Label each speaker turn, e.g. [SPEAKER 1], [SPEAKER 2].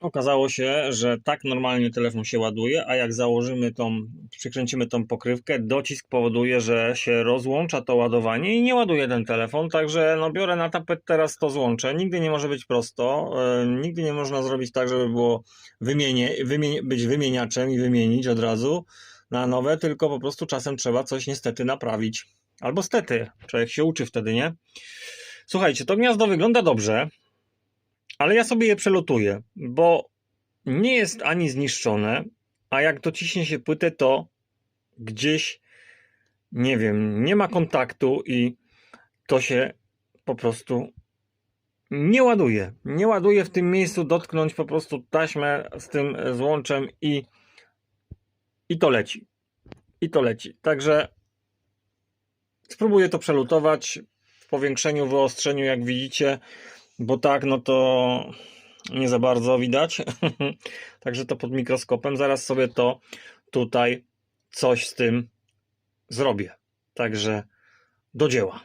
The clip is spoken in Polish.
[SPEAKER 1] Okazało się, że tak normalnie telefon się ładuje, a jak założymy tą, przykręcimy tą pokrywkę, docisk powoduje, że się rozłącza to ładowanie i nie ładuje ten telefon, także no biorę na tapet teraz to złącze. Nigdy nie może być prosto, e, nigdy nie można zrobić tak, żeby było wymienie, być wymieniaczem i wymienić od razu na nowe, tylko po prostu czasem trzeba coś niestety naprawić. Albo stety, człowiek się uczy wtedy, nie? Słuchajcie, to gniazdo wygląda dobrze, ale ja sobie je przelotuję, bo nie jest ani zniszczone, a jak dociśnie się płytę, to gdzieś, nie wiem, nie ma kontaktu i to się po prostu nie ładuje. Nie ładuje w tym miejscu dotknąć po prostu taśmę z tym złączem i, i to leci. I to leci. Także spróbuję to przelutować w powiększeniu, wyostrzeniu, jak widzicie, bo tak, no to nie za bardzo widać. Także to pod mikroskopem. Zaraz sobie to tutaj coś z tym zrobię. Także do dzieła.